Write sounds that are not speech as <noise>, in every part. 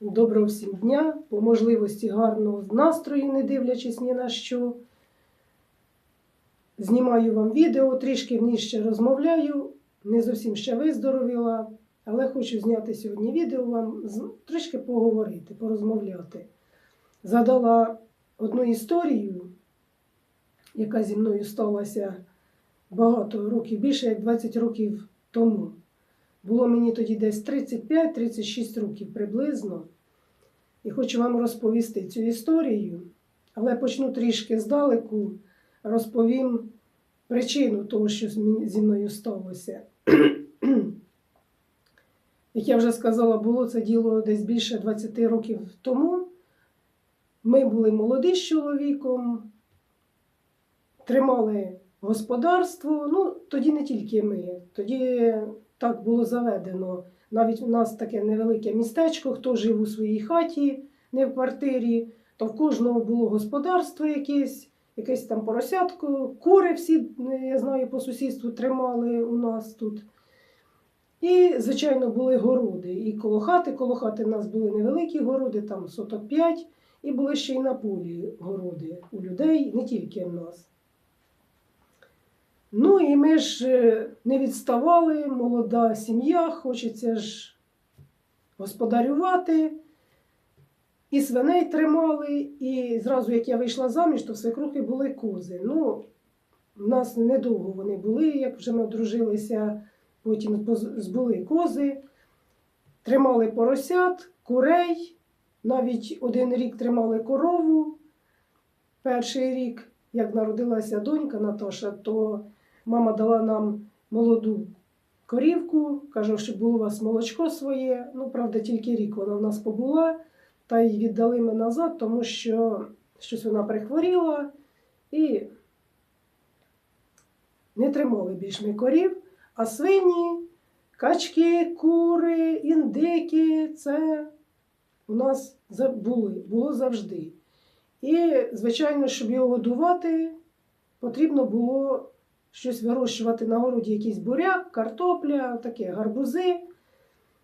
Доброго всім дня, по можливості гарного настрою, не дивлячись ні на що. Знімаю вам відео, трішки нижче розмовляю, не зовсім ще виздоровіла, але хочу зняти сьогодні відео вам, трішки поговорити, порозмовляти. Згадала одну історію, яка зі мною сталася багато років, більше як 20 років тому. Було мені тоді десь 35-36 років приблизно. І хочу вам розповісти цю історію, але почну трішки здалеку, розповім причину того, що зі мною сталося. <clears throat> Як я вже сказала, було це діло десь більше 20 років тому. Ми були молоді з чоловіком, тримали господарство. Ну, тоді не тільки ми, тоді так було заведено. Навіть у нас таке невелике містечко, хто жив у своїй хаті, не в квартирі, то в кожного було господарство якесь, якесь там поросятко, кури всі, е, я знаю, по сусідству тримали у нас тут. І, звичайно, були городи. І коло хати, коло хати в нас були невеликі городи, там соток 5, і були ще й на полі городи у людей, не тільки в нас. Ну і ми ж е, не відставали, молода сім'я, хочеться ж господарювати. І свиней тримали, і зразу, як я вийшла заміж, то в свекрухи були кози. Ну, в нас недовго вони були, як вже ми одружилися, потім збули кози, тримали поросят, курей, навіть один рік тримали корову. Перший рік, як народилася донька Наташа, то мама дала нам молоду корівку, каже, щоб було у вас молочко своє. Ну, правда, тільки рік вона в нас побула, та й віддали ми назад, тому що щось вона прихворіла і не тримали більш ми корів, а свині, качки, кури, індики це у нас були, було завжди. І, звичайно, щоб його годувати, потрібно було щось вирощувати на городі, якийсь буряк, картопля, таке, гарбузи.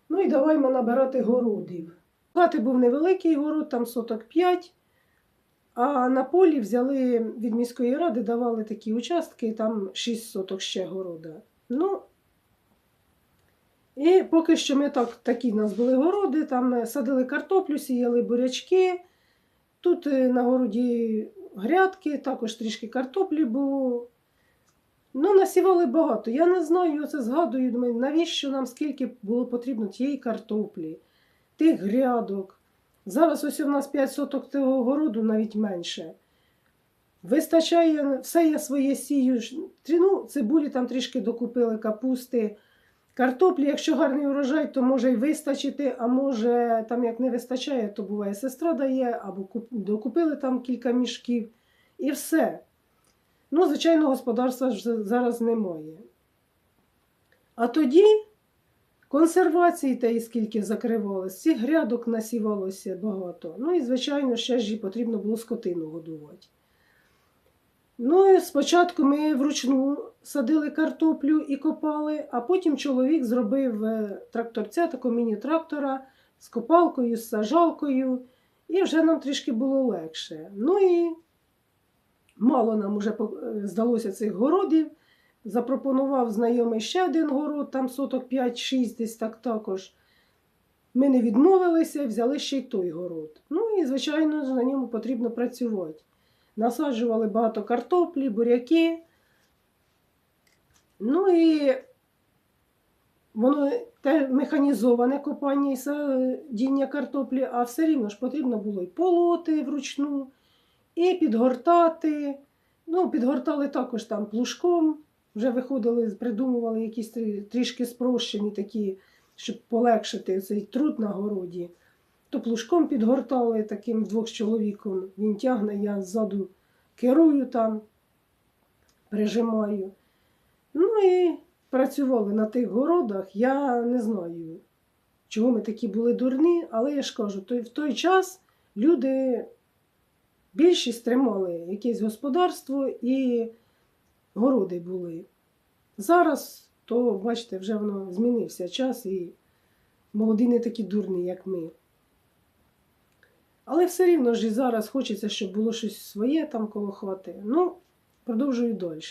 Ну і давай ми набирати городів. Хати був невеликий город, там соток 5. А на полі взяли від міської ради, давали такі участки, там 6 соток ще города. Ну, і поки що ми так, такі в нас були городи, там е, садили картоплю, сіяли бурячки. Тут е, на городі грядки, також трішки картоплі було. Ну, насівали багато. Я не знаю, оце згадую, думаю, навіщо нам скільки було потрібно тієї картоплі, тих грядок. Зараз ось у нас 5 соток того городу, навіть менше. Вистачає, все я своє сію. Ну, цибулі там трішки докупили, капусти. Картоплі, якщо гарний урожай, то може й вистачити, а може, там як не вистачає, то буває сестра дає, або куп- докупили там кілька мішків. І все. Ну, звичайно, господарства ж зараз немає. А тоді консервації та і скільки закривалось, цих грядок насівалося багато. Ну і, звичайно, ще ж потрібно було скотину годувати. Ну, і спочатку ми вручну садили картоплю і копали, а потім чоловік зробив е, тракторця, такого міні-трактора з копалкою, з сажалкою, і вже нам трішки було легше. Ну і мало нам вже е, здалося цих городів. Запропонував знайомий ще один город, там соток 5-6 десь так також. Ми не відмовилися, взяли ще й той город. Ну і, звичайно, на ньому потрібно працювати. Насаджували багато картоплі, буряки. Ну і воно те механізоване копання і садіння картоплі, а все рівно ж потрібно було і полоти вручну, і підгортати. Ну, підгортали також там плужком, вже виходили, придумували якісь трішки спрощені такі, щоб полегшити цей труд на городі. То плужком підгортали таким двох з чоловіком. Він тягне, я ззаду керую там, прижимаю. Ну і працювали на тих городах. Я не знаю, чого ми такі були дурні, але я ж кажу, той, в той час люди більшість тримали якесь господарство і городи були. Зараз, то, бачите, вже воно змінився час, і молоді не такі дурні, як ми. Але все рівно ж і зараз хочеться, щоб було щось своє там коло хати. Ну, продовжую далі.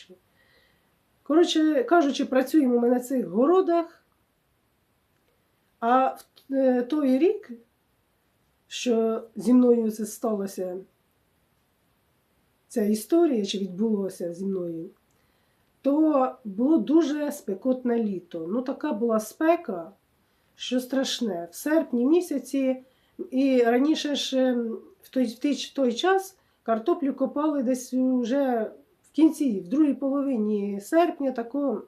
Коротше кажучи, працюємо ми на цих городах. А в е, той рік, що зі мною це сталося, ця історія, чи відбулося зі мною, то було дуже спекотне літо. Ну, така була спека, що страшне. В серпні місяці, і раніше ж в той, в той, час картоплю копали десь вже в кінці, в другій половині серпня, тако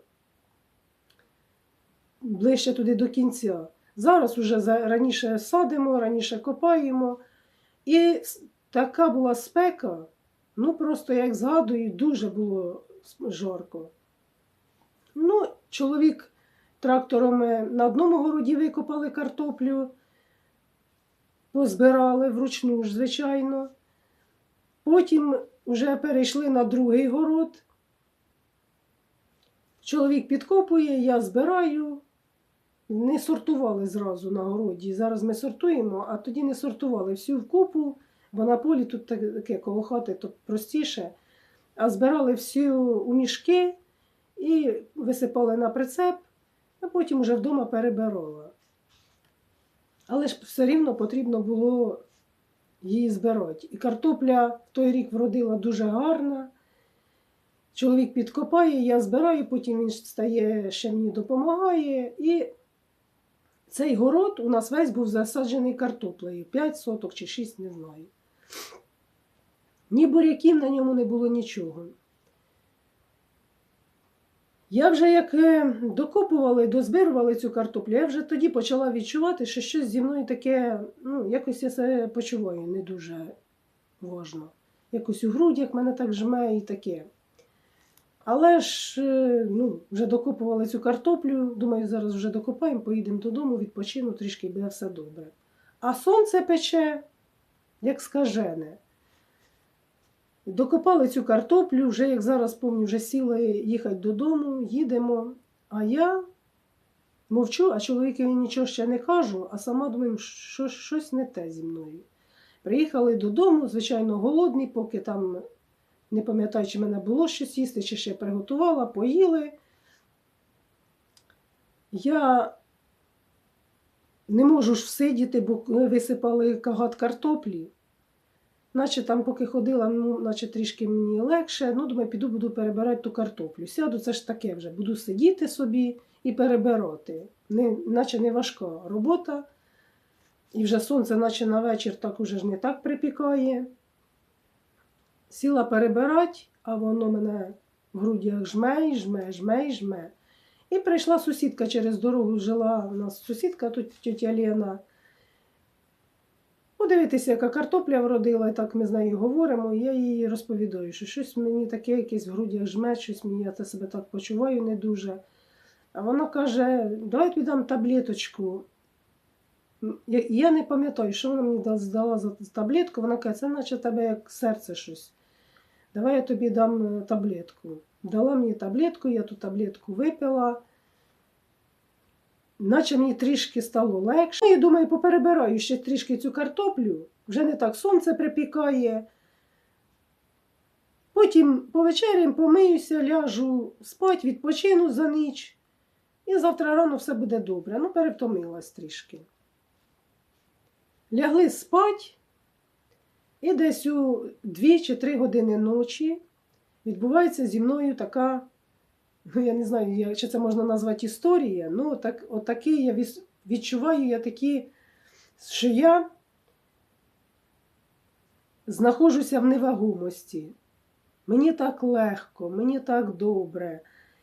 ближче туди до кінця. Зараз вже раніше садимо, раніше копаємо. І така була спека, ну просто як згадую, дуже було жарко. Ну, чоловік трактором е, на одному городі викопали картоплю, позбирали вручну ж, звичайно. Потім вже перейшли на другий город. Чоловік підкопує, я збираю. Не сортували зразу на городі. Зараз ми сортуємо, а тоді не сортували всю вкупу, бо на полі тут таке коло хати то простіше. А збирали всю у мішки і висипали на прицеп, а потім вже вдома перебирала. Але ж все рівно потрібно було її збирати. І картопля в той рік вродила дуже гарна. Чоловік підкопає, я збираю, потім він стає, ще мені допомагає. І цей город у нас весь був засаджений картоплею. 5 соток чи 6, не знаю. Ні буряків на ньому не було нічого. Я вже як е, докопували, дозбирували цю картоплю, я вже тоді почала відчувати, що щось зі мною таке, ну, якось я себе почуваю не дуже важно. Якось у грудях мене так жме і таке. Але ж е, ну, вже докопували цю картоплю. Думаю, зараз вже докопаємо, поїдемо додому, відпочину трішки буде все добре. А сонце пече, як скажене. Докопали цю картоплю, вже, як зараз пам'ятаю, вже сіли їхати додому, їдемо. А я мовчу, а чоловікові нічого ще не кажу, а сама думаю, що щось не те зі мною. Приїхали додому, звичайно, голодні, поки там не пам'ятаю, чи мене було щось їсти, чи ще приготувала, поїли. Я не можу ж всидіти, бо висипали кагат картоплі. Наче там, поки ходила, ну, наче трішки мені легше. Ну, думаю, піду буду перебирати ту картоплю. Сяду, це ж таке вже. Буду сидіти собі і перебирати. Не, наче не важка робота. І вже сонце, наче на вечір, так уже ж не так припікає. Сіла перебирати, а воно мене в грудях жме, жме, жме, жме. І прийшла сусідка через дорогу, жила у нас сусідка, тут тетя Лена. Подивитися, яка картопля вродила, і так ми з нею говоримо. І я їй розповідаю, що щось мені таке, якесь в грудях жме, щось мені я себе так почуваю не дуже. А вона каже: давай тобі дам таблеточку. Я, я не пам'ятаю, що вона мені здала за таблетку. Вона каже, це наче тебе як серце щось. Давай я тобі дам е, таблетку. Дала мені таблетку, я ту таблетку випила. Наче мені трішки стало легше. І думаю, поперебираю ще трішки цю картоплю. Вже не так сонце припікає. Потім повечерям помиюся, ляжу спать, відпочину за ніч. І завтра рано все буде добре. Ну, перевтомилась трішки. Лягли спать, і десь у 2 чи 3 години ночі відбувається зі мною така ну я не знаю, чи це можна назвати історія, ну так, отакий я відчуваю я такі, що я знаходжуся в невагомості. Мені так легко, мені так добре.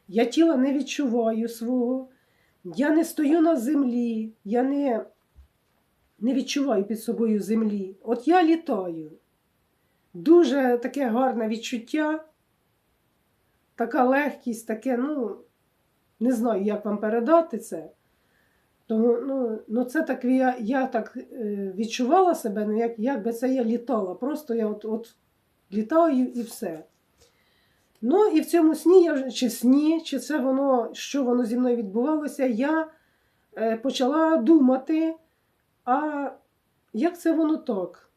Я тіла не відчуваю свого, я не стою на землі, я не, не відчуваю під собою землі. От я літаю. Дуже таке гарне відчуття така легкість, таке, ну, не знаю, як вам передати це. Тому ну, ну це так я, я так е, відчувала себе, ну, як, як би це я літала. Просто я от, от літаю і все. Ну і в цьому сні, я чи сні, чи це воно, що воно зі мною відбувалося, я е, почала думати, а як це воно так?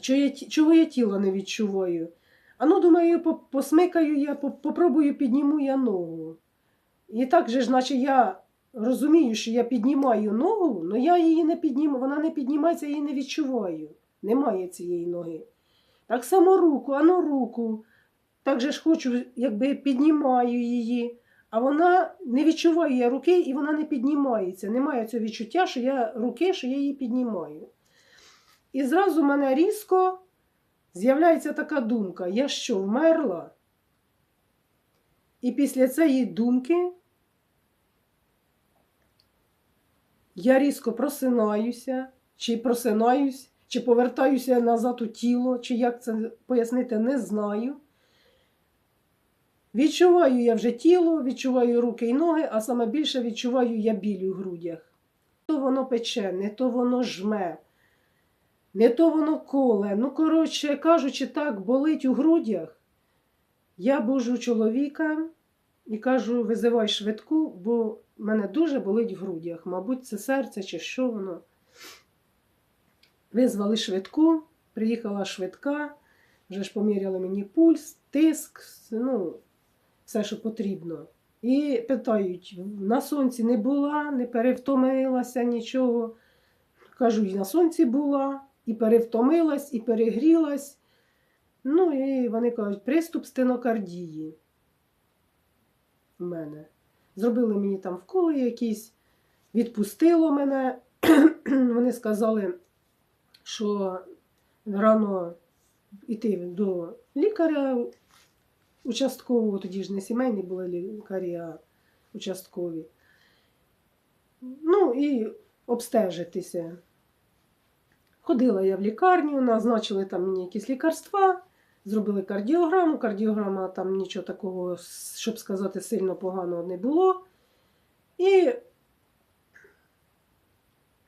Чого я, ті- чого я тіла не відчуваю? А ну, думаю, посмикаю я, по- попробую підніму я ногу. І так же ж, наче я розумію, що я піднімаю ногу, але я її не піднімаю, вона не піднімається, я її не відчуваю. Немає цієї ноги. Так само руку, а ну руку. Так же ж хочу, якби піднімаю її, а вона не відчуває руки і вона не піднімається. Немає цього відчуття, що я руки, що я її піднімаю. І зразу мене різко з'являється така думка: я що, вмерла? І після цієї думки я різко просинаюся, чи просинаюсь, чи повертаюся назад у тіло, чи як це пояснити, не знаю. Відчуваю я вже тіло, відчуваю руки і ноги, а саме більше відчуваю я біль у грудях. То воно пече, не то воно жме, не то воно коле. Ну, коротше кажучи, так болить у грудях. Я божу чоловіка і кажу, визивай швидку, бо в мене дуже болить в грудях. Мабуть, це серце чи що воно. Визвали швидку, приїхала швидка, вже ж поміряли мені пульс, тиск, ну, все, що потрібно. І питають: на сонці не була, не перевтомилася нічого. Кажу, і на сонці була, і перевтомилась, і перегрілась. Ну, і вони кажуть, приступ стенокардії у мене. Зробили мені там вколи якісь, відпустило мене. <clears throat> Вони сказали, що рано йти до лікаря участкового, тоді ж не сімейні були лікарі, а участкові. Ну і обстежитися. Ходила я в лікарню, назначили там мені якісь лікарства, зробили кардіограму. Кардіограма там нічого такого, щоб сказати, сильно поганого не було. І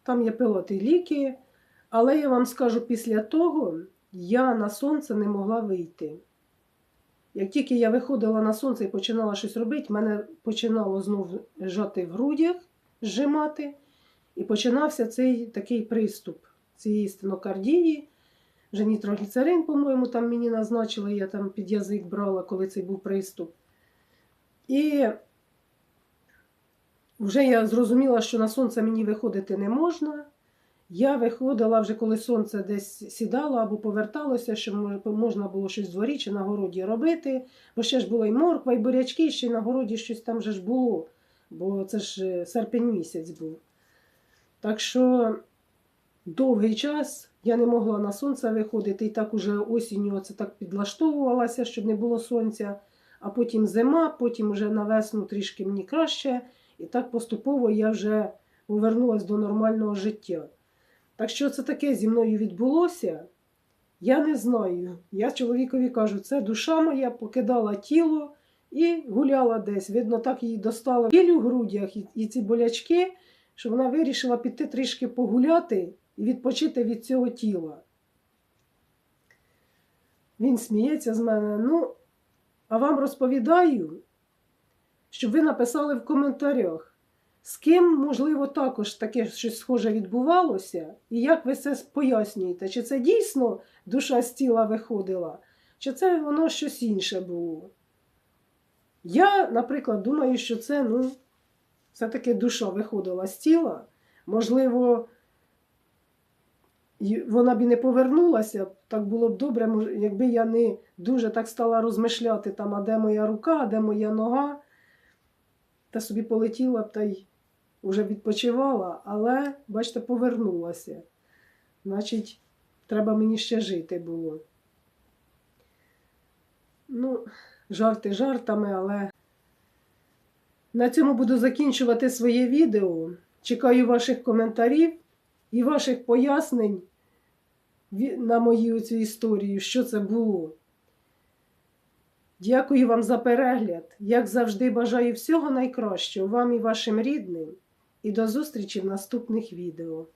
там я пила ті ліки, але я вам скажу, після того я на сонце не могла вийти. Як тільки я виходила на сонце і починала щось робити, мене починало знову жати в грудях, зжимати, і починався цей такий приступ цієї стенокардії. Вже нітрогліцерин, по-моєму, там мені назначили, я там під язик брала, коли цей був приступ. І вже я зрозуміла, що на сонце мені виходити не можна. Я виходила вже, коли сонце десь сідало або поверталося, що можна було щось в дворі чи на городі робити. Бо ще ж була і морква, і бурячки, ще й на городі щось там вже ж було, бо це ж е, серпень місяць був. Так що довгий час я не могла на сонце виходити, і так уже осінню це так підлаштовувалася, щоб не було сонця, а потім зима, потім вже на весну трішки мені краще. І так поступово я вже повернулася до нормального життя. Так що це таке зі мною відбулося, я не знаю. Я чоловікові кажу, це душа моя покидала тіло і гуляла десь. Видно, так їй достало біль у грудях і, ці болячки, що вона вирішила піти трішки погуляти і відпочити від цього тіла. Він сміється з мене. Ну, а вам розповідаю, щоб ви написали в коментарях. З ким, можливо, також таке щось схоже відбувалося, і як ви це пояснюєте? Чи це дійсно душа з тіла виходила, чи це воно щось інше було? Я, наприклад, думаю, що це, ну, все-таки душа виходила з тіла. Можливо, вона б і не повернулася, так було б добре, якби я не дуже так стала розмишляти, там, а де моя рука, а де моя нога, та собі полетіла б та й вже відпочивала, але, бачите, повернулася. Значить, треба мені ще жити було. Ну, жарти жартами, але на цьому буду закінчувати своє відео. Чекаю ваших коментарів і ваших пояснень на мою цю історію, що це було. Дякую вам за перегляд. Як завжди, бажаю всього найкращого вам і вашим рідним. І до зустрічі в наступних відео.